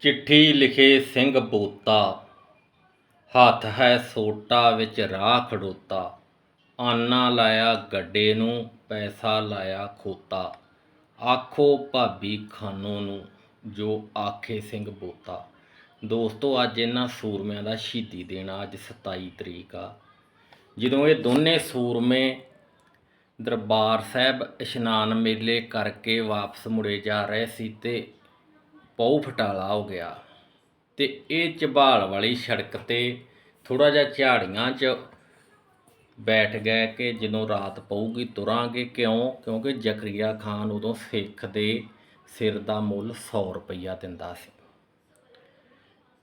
ਚਿੱਠੀ ਲਿਖੇ ਸਿੰਘ ਬੋਤਾ। ਹੱਥ ਹੈ ਸੋਟਾ ਵਿੱਚ ਰਾਹ ਖੜੋਤਾ। ਆਨਾ ਲਾਇਆ ਗੱਡੇ ਨੂੰ, ਪੈਸਾ ਲਾਇਆ ਖੋਤਾ। ਆਖੋ ਭਾਬੀ ਖਾਨੋ ਨੂੰ, ਜੋ ਆਖੇ ਸਿੰਘ ਬੋਤਾ। ਦੋਸਤੋ, ਅੱਜ ਇਹਨਾਂ ਸੂਰਮਿਆਂ ਦਾ ਸ਼ਹੀਦੀ ਦਿਨ ਆ, ਅੱਜ 27 ਤਰੀਕ ਆ। ਜਦੋਂ ਇਹ ਦੋਨੇ ਸੂਰਮੇ ਦਰਬਾਰ ਸਾਹਿਬ ਇਸ਼ਨਾਨ ਮੇਲੇ ਕਰਕੇ ਵਾਪਸ ਮੁੜੇ ਜਾ ਰਹੇ ਸੀ ਤੇ ਪਉ ਫਟਾਲਾ ਹੋ ਗਿਆ ਤੇ ਇਹ ਝਬਾਲ ਵਾਲੀ ਸੜਕ ਤੇ ਥੋੜਾ ਜਿਹਾ ਝਾੜੀਆਂ 'ਚ ਬੈਠ ਗਏ ਕਿ ਜਦੋਂ ਰਾਤ ਪਊਗੀ ਤੁਰਾਂਗੇ ਕਿਉਂ? ਕਿਉਂਕਿ ਜ਼ਕਰੀਆ ਖਾਨ ਉਦੋਂ ਸਿੱਖ ਦੇ ਸਿਰ ਦਾ ਮੁੱਲ 100 ਰੁਪਈਆ ਦਿੰਦਾ ਸੀ।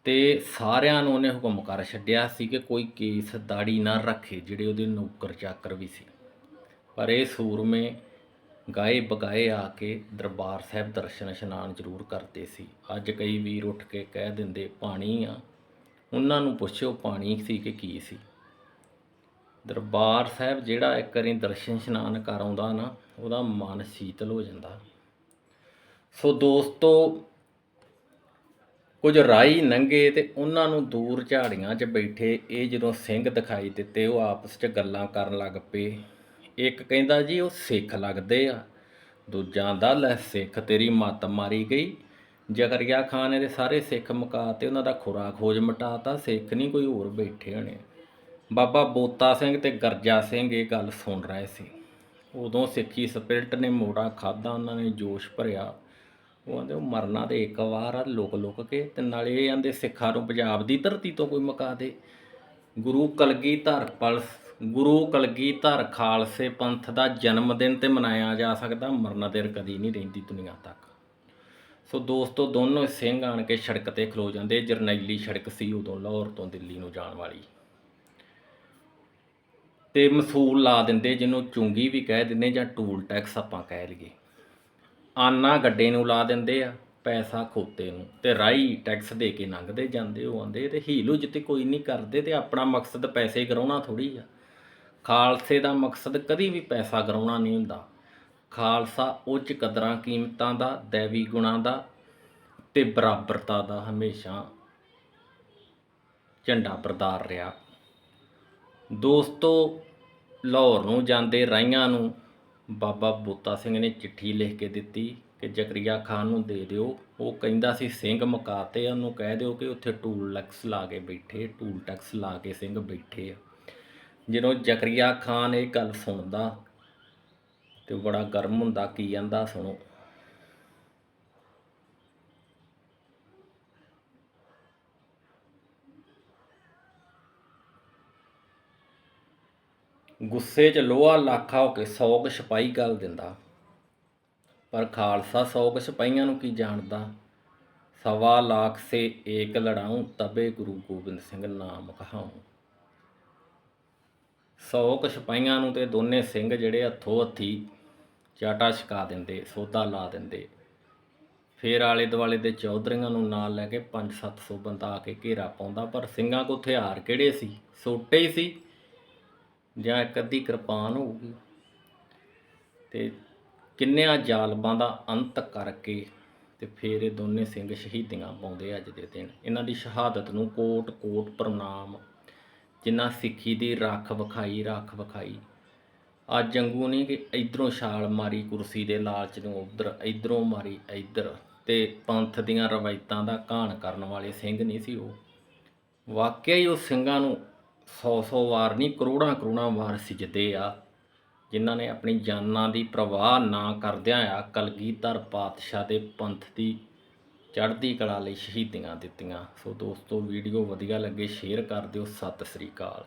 ਤੇ ਸਾਰਿਆਂ ਨੂੰ ਉਹਨੇ ਹੁਕਮ ਕਰ ਛੱਡਿਆ ਸੀ ਕਿ ਕੋਈ ਕੇਸ ਦਾੜੀ ਨਾ ਰੱਖੇ, ਜਿਹੜੇ ਉਹਦੇ ਨੌਕਰ ਚਾਕਰ ਵੀ ਸੀ। ਪਰ ਇਹ ਸੂਰਮੇ ਗਾਏ ਬਗਾਏ ਆ ਕੇ ਦਰਬਾਰ ਸਾਹਿਬ ਦਰਸ਼ਨ ਇਸ਼ਨਾਨ ਜ਼ਰੂਰ ਕਰਦੇ ਸੀ। ਅੱਜ ਕਈ ਵੀਰ ਉੱਠ ਕੇ ਕਹਿ ਦਿੰਦੇ, ਪਾਣੀ ਆ। ਉਹਨਾਂ ਨੂੰ ਪੁੱਛਿਓ, ਪਾਣੀ ਸੀ ਕਿ ਕੀ ਸੀ? ਦਰਬਾਰ ਸਾਹਿਬ ਜਿਹੜਾ ਇੱਕ ਵਾਰੀ ਦਰਸ਼ਨ ਇਸ਼ਨਾਨ ਕਰ ਆਉਂਦਾ ਨਾ, ਉਹਦਾ ਮਨ ਸ਼ੀਤਲ ਹੋ ਜਾਂਦਾ। ਸੋ ਦੋਸਤੋ, ਕੁਝ ਰਾਈ ਨੰਗੇ ਤੇ ਉਹਨਾਂ ਨੂੰ ਦੂਰ ਝਾੜੀਆਂ 'ਚ ਬੈਠੇ ਇਹ ਜਦੋਂ ਸਿੰਘ ਦਿਖਾਈ ਦਿੱਤੇ, ਉਹ ਆਪਸ 'ਚ ਗੱਲਾਂ ਕਰਨ ਲੱਗ ਪਏ। ਇੱਕ ਕਹਿੰਦਾ ਜੀ, ਉਹ ਸਿੱਖ ਲੱਗਦੇ ਆ। ਦੂਜਾ ਦਾ ਲੈ ਸਿੱਖ ਤੇਰੀ ਮੱਤ ਮਾਰੀ ਗਈ। ਜ਼ਕਰੀਆ ਖਾਨ ਨੇ ਸਾਰੇ ਸਿੱਖ ਮੁਕਾਤੇ ਉਹਨਾਂ ਦਾ ਖੁਰਾ ਖੋਜ ਮਟਾਤਾ ਸਿੱਖ ਨਹੀਂ ਕੋਈ ਹੋਰ ਬੈਠੇ ਹੋਣੇ। ਬਾਬਾ ਬੋਤਾ ਸਿੰਘ ਤੇ ਗਰਜਾ ਸਿੰਘ ਇਹ ਗੱਲ ਸੁਣ ਰਹੇ ਸੀ। ਉਦੋਂ ਸਿੱਖੀ ਸਪਿਰਟ ਨੇ ਮੋੜਾ ਖਾਦਾ ਉਹਨਾਂ ਨੇ ਜੋਸ਼ ਭਰਿਆ। ਉਹ ਆਂਦੇ, ਉਹ ਮਰਨਾ ਤੇ ਇੱਕ ਵਾਰ ਆ, ਲੁਕ ਲੁਕ ਕੇ ਤੇ ਨਾਲੇ ਇਹ ਆਂਦੇ, ਸਿੱਖਾਂ ਨੂੰ ਪੰਜਾਬ ਦੀ ਧਰਤੀ ਤੋਂ ਕੋਈ ਮੁਕਾ ਦੇ। ਗੁਰੂ ਕਲਗੀਧਰ ਪਲ ਗੁਰੂ ਕਲਗੀਧਰ ਖਾਲਸੇ ਪੰਥ ਦਾ ਜਨਮ ਦਿਨ ਤੇ ਮਨਾਇਆ ਜਾ ਸਕਦਾ, ਮਰਨ ਦੇਰ ਕਦੀ ਨਹੀਂ ਰਹਿੰਦੀ ਦੁਨੀਆ ਤੱਕ। ਸੋ ਦੋਸਤੋ, ਦੋਨੋਂ ਸਿੰਘ ਆਣ ਕੇ ਸੜਕ ਤੇ ਖਲੋ ਜਾਂਦੇ, ਜਰਨੈਲੀ ਸੜਕ ਸੀ ਉਦੋਂ ਲਾਹੌਰ ਤੋਂ ਦਿੱਲੀ ਨੂੰ ਜਾਣ ਵਾਲੀ। ਤੇ ਮਸੂਲ ਲਾ ਦਿੰਦੇ, ਜਿਹਨੂੰ ਚੁੰਗੀ ਵੀ ਕਹਿ ਦਿੰਦੇ ਜਾਂ ਟੂਲ ਟੈਕਸ ਆਪਾਂ ਕਹਿ ਲਈਏ। ਆਨਾ ਗੱਡੇ ਨੂੰ ਲਾ ਦਿੰਦੇ ਆ, ਪੈਸਾ ਖੋਤੇ ਨੂੰ, ਤੇ ਰਾਈ ਟੈਕਸ ਦੇ ਕੇ ਲੰਘਦੇ ਜਾਂਦੇ, ਉਹ ਆਂਦੇ ਤੇ ਹੀਲੂ ਜਿੱਤੇ ਕੋਈ ਨਹੀਂ ਕਰਦੇ, ਤੇ ਆਪਣਾ ਮਕਸਦ ਪੈਸੇ ਕਰਾਉਣਾ ਥੋੜੀ ਆ। ਖਾਲਸੇ ਦਾ ਮਕਸਦ ਕਦੀ ਵੀ ਪੈਸਾ ਗਰਾਉਣਾ ਨਹੀਂ ਹੁੰਦਾ। ਖਾਲਸਾ ਉੱਚ ਕਦਰਾਂ ਕੀਮਤਾਂ ਦਾ, ਦੇਵੀ ਗੁਣਾਂ ਦਾ ਤੇ ਬਰਾਬਰਤਾ ਦਾ ਹਮੇਸ਼ਾ ਝੰਡਾ ਬਰਦਾਰ ਰਿਹਾ। ਦੋਸਤੋ, ਲਾਹੌਰ ਨੂੰ ਜਾਂਦੇ ਰਾਈਆਂ ਨੂੰ ਬਾਬਾ ਬੋਤਾ ਸਿੰਘ ਨੇ ਚਿੱਠੀ ਲਿਖ ਕੇ ਦਿੱਤੀ ਕਿ ਜ਼ਕਰੀਆ ਖਾਨ ਨੂੰ ਦੇ ਦਿਓ। ਉਹ ਕਹਿੰਦਾ ਸੀ, ਸਿੰਘ ਮੁਕਾਤੇ ਆ। ਉਹਨੂੰ ਕਹਿ ਦਿਓ ਕਿ ਉੱਥੇ ਟੂਲ ਟੈਕਸ ਲਾ ਕੇ ਬੈਠੇ, ਟੂਲ ਟੈਕਸ ਲਾ ਕੇ ਸਿੰਘ ਬੈਠੇ ਆ। ਜਦੋਂ ਜ਼ਕਰੀਆ ਖਾਨ ਇਹ ਗੱਲ ਸੁਣਦਾ ਤੇ ਬੜਾ ਗਰਮ ਹੁੰਦਾ, ਕੀ ਕਹਿੰਦਾ ਸੁਣੋ। ਗੁੱਸੇ 'ਚ ਲੋਹਾ ਲਾਖਾ ਹੋ ਕੇ 100 ਕੁ ਸਿਪਾਹੀ ਗੱਲ ਦਿੰਦਾ, ਪਰ ਖਾਲਸਾ 100 ਕੁ ਨੂੰ ਕੀ ਜਾਣਦਾ? ਸਵਾ ਲੱਖ ਸੇ ਏਕ ਲੜਾਉ ਤਬੇ ਗੁਰੂ ਗੋਬਿੰਦ ਸਿੰਘ ਨਾਮ ਕਹਾਉਂ 100 ਕੁ ਸਿਪਾਹੀਆਂ ਨੂੰ ਤੇ ਦੋਨੇ ਸਿੰਘ ਜਿਹੜੇ ਹੱਥੋਂ ਹੱਥੀ ਚਾਟਾ ਛਕਾ ਦਿੰਦੇ, ਸੋਧਾ ਲਾ ਦਿੰਦੇ। ਫੇਰ ਆਲੇ ਦੁਆਲੇ ਦੇ ਚੌਧਰੀਆਂ ਨੂੰ ਨਾਲ ਲੈ ਕੇ 5-700 ਬੰਦਾ ਆ ਕੇ ਘੇਰਾ ਪਾਉਂਦਾ, ਪਰ ਸਿੰਘਾਂ ਕੋ ਹਥਿਆਰ ਕਿਹੜੇ ਸੀ? ਸੋਟੇ ਹੀ ਸੀ ਜਾਂ ਇੱਕ ਅੱਧੀ ਕਿਰਪਾਨ ਹੋਊਗੀ? ਤੇ ਕਿੰਨਿਆਂ ਜਾਲਬਾਂ ਦਾ ਅੰਤ ਕਰਕੇ ਤੇ ਫਿਰ ਇਹ ਦੋਨੇ ਸਿੰਘ ਸ਼ਹੀਦੀਆਂ ਪਾਉਂਦੇ ਅੱਜ ਦੇ ਦਿਨ। ਇਹਨਾਂ ਦੀ ਸ਼ਹਾਦਤ ਨੂੰ ਕੋਟ ਕੋਟ ਪ੍ਰਣਾਮ ਜਿਨ੍ਹਾਂ ਸਿੱਖੀ ਦੀ ਰੱਖ ਵਿਖਾਈ ਰੱਖ ਵਿਖਾਈ। ਅੱਜ ਜੰਗੂ ਨਹੀਂ ਕਿ ਇਧਰੋਂ ਛਾਲ ਮਾਰੀ ਕੁਰਸੀ ਦੇ ਲਾਲਚ ਨੂੰ ਉਧਰ, ਇਧਰੋਂ ਮਾਰੀ ਇਧਰ ਤੇ ਪੰਥ ਦੀਆਂ ਰਵਾਇਤਾਂ ਦਾ ਘਾਣ ਕਰਨ ਵਾਲੇ ਸਿੰਘ ਨਹੀਂ ਸੀ ਉਹ। ਵਾਕਿਆ ਹੀ ਉਹ ਸਿੰਘਾਂ ਨੂੰ 100-100 ਵਾਰ ਨਹੀਂ, ਕਰੋੜਾਂ ਕਰੋੜਾਂ ਵਾਰ ਸਜਦੇ ਆ, ਜਿਨ੍ਹਾਂ ਨੇ ਆਪਣੀ ਜਾਨਾਂ ਦੀ ਪ੍ਰਵਾਹ ਨਾ ਕਰਦਿਆਂ ਆ ਕਲਗੀਧਰ ਪਾਤਸ਼ਾਹ ਦੇ ਪੰਥ ਦੀ ਚੜ੍ਹਦੀ ਕਲਾ ਲਈ ਸ਼ਹੀਦੀਆਂ ਦਿੱਤੀਆਂ। ਸੋ ਦੋਸਤੋ, ਵੀਡੀਓ ਵਧੀਆ ਲੱਗੇ, ਸ਼ੇਅਰ ਕਰ ਦਿਓ। ਸਤਿ ਸ੍ਰੀ ਅਕਾਲ।